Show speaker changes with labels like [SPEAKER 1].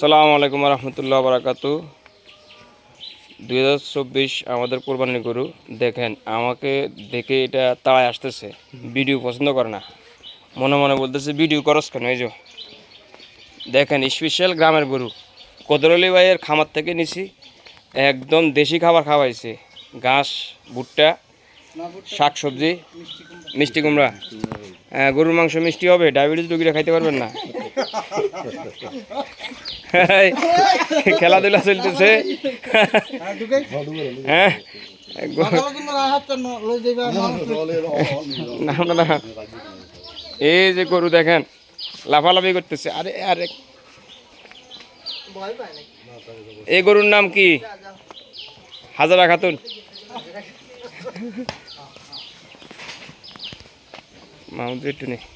[SPEAKER 1] সালামু আলাইকুম রহমতুল্লাহ বারাকাতু। দুই হাজার চব্বিশ আমাদের কোরবানির গরু। দেখেন, আমাকে দেখে এটা তাড়ায় আসতেছে। ভিডিও পছন্দ করে না। মনে মনে বলতেছে, ভিডিও করস কেন? এই যে। দেখেন স্পেশাল গ্রামের গরু। কদরলি ভাইয়ের খামার থেকে নিছি। একদম দেশি খাবার খাওয়াইছে। ঘাস, ভুট্টা শাক সবজি মিষ্টি কুমড়া। হ্যাঁ গরুর মাংস মিষ্টি হবে, ডায়াবেটিস রোগীরা খাইতে পারবেন না। খেলাধুলা চলতেছে। হ্যাঁ না এই যে গরু দেখেন লাফালাফি করতেছে। আরে আরে। এই গরুর নাম কি? হাজারা খাতুন। মাহমুদ একটু নেই